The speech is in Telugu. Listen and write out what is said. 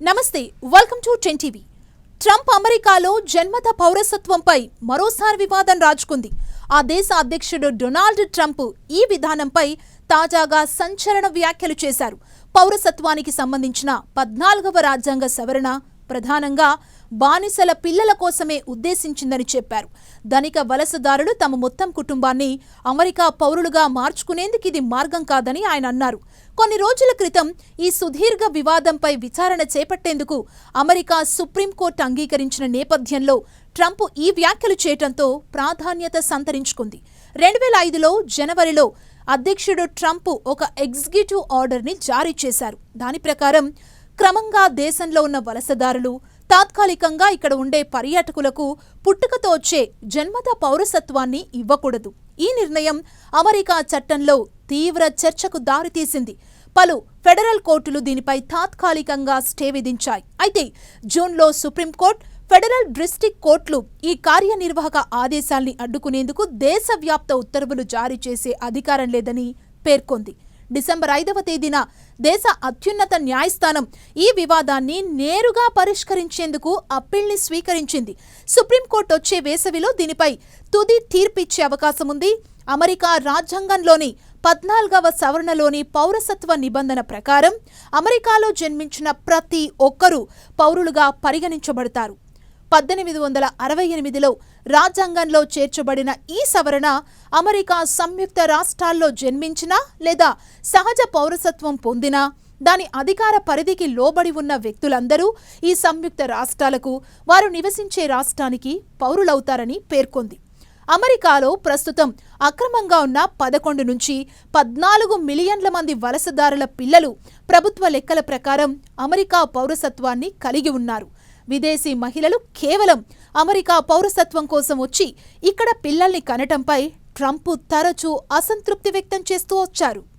నమస్తే welcome to ten TV Trump అమెరికాలో జన్మత పౌరసత్వంపై మరోసారి వివాదం రాజుకుంది. ఆ దేశ అధ్యక్షుడు డొనాల్డ్ ట్రంప్ ఈ విధానంపై తాజాగా సంచలన వ్యాఖ్యలు చేశారు. పౌరసత్వానికి సంబంధించిన పద్నాలుగవ రాజ్యాంగ సవరణ ప్రధానంగా బానిసల పిల్లల కోసమే ఉద్దేశించిందని చెప్పారు. ధనిక వలసదారులు తమ మొత్తం కుటుంబాన్ని అమెరికా పౌరులుగా మార్చుకునేందుకు ఇది మార్గం కాదని ఆయన అన్నారు. కొన్ని రోజుల క్రితం ఈ సుదీర్ఘ వివాదంపై విచారణ చేపట్టేందుకు అమెరికా సుప్రీంకోర్టు అంగీకరించిన నేపథ్యంలో ట్రంప్ ఈ వ్యాఖ్యలు చేయటంతో ప్రాధాన్యత సంతరించుకుంది. రెండు వేల ఐదులో జనవరిలో అధ్యక్షుడు ట్రంప్ ఒక ఎగ్జిక్యూటివ్ ఆర్డర్ని జారీ చేశారు. దాని ప్రకారం క్రమంగా దేశంలో ఉన్న వలసదారులు తాత్కాలికంగా ఇక్కడ ఉండే పర్యాటకులకు పుట్టుకతో వచ్చే జన్మత పౌరసత్వాన్ని ఇవ్వకూడదు. ఈ నిర్ణయం అమెరికా చట్టంలో తీవ్ర చర్చకు దారితీసింది. పలు ఫెడరల్ కోర్టులు దీనిపై తాత్కాలికంగా స్టే విధించాయి. అయితే జూన్లో సుప్రీంకోర్టు ఫెడరల్ డిస్టిక్ కోర్టులు ఈ కార్యనిర్వాహక ఆదేశాల్ని అడ్డుకునేందుకు దేశవ్యాప్త ఉత్తర్వులు జారీ చేసే అధికారం లేదని పేర్కొంది. డిసెంబర్ ఐదవ తేదీన దేశ అత్యున్నత న్యాయస్థానం ఈ వివాదాన్ని నేరుగా పరిష్కరించేందుకు అప్పీల్ని స్వీకరించింది. సుప్రీంకోర్టు వచ్చే వేసవిలో దీనిపై తుది తీర్పిచ్చే అవకాశం ఉంది. అమెరికా రాజ్యాంగంలోని పద్నాలుగవ సవరణలోని పౌరసత్వ నిబంధన ప్రకారం అమెరికాలో జన్మించిన ప్రతి ఒక్కరూ పౌరులుగా పరిగణించబడతారు. పద్దెనిమిది వందల అరవై ఎనిమిదిలో రాజ్యాంగంలో చేర్చబడిన ఈ సవరణ అమెరికా సంయుక్త రాష్ట్రాల్లో జన్మించినా లేదా సహజ పౌరసత్వం పొందినా దాని అధికార పరిధికి లోబడి ఉన్న వ్యక్తులందరూ ఈ సంయుక్త రాష్ట్రాలకు వారు నివసించే రాష్ట్రానికి పౌరులవుతారని పేర్కొంది. అమెరికాలో ప్రస్తుతం అక్రమంగా ఉన్న పదకొండు నుంచి పద్నాలుగు మిలియన్ల మంది వలసదారుల పిల్లలు ప్రభుత్వ లెక్కల ప్రకారం అమెరికా పౌరసత్వాన్ని కలిగి ఉన్నారు. విదేశీ మహిళలు కేవలం అమెరికా పౌరసత్వం కోసం వచ్చి ఇక్కడ పిల్లల్ని కనటంపై ట్రంప్ తరచూ అసంతృప్తి వ్యక్తం చేస్తూ వచ్చారు.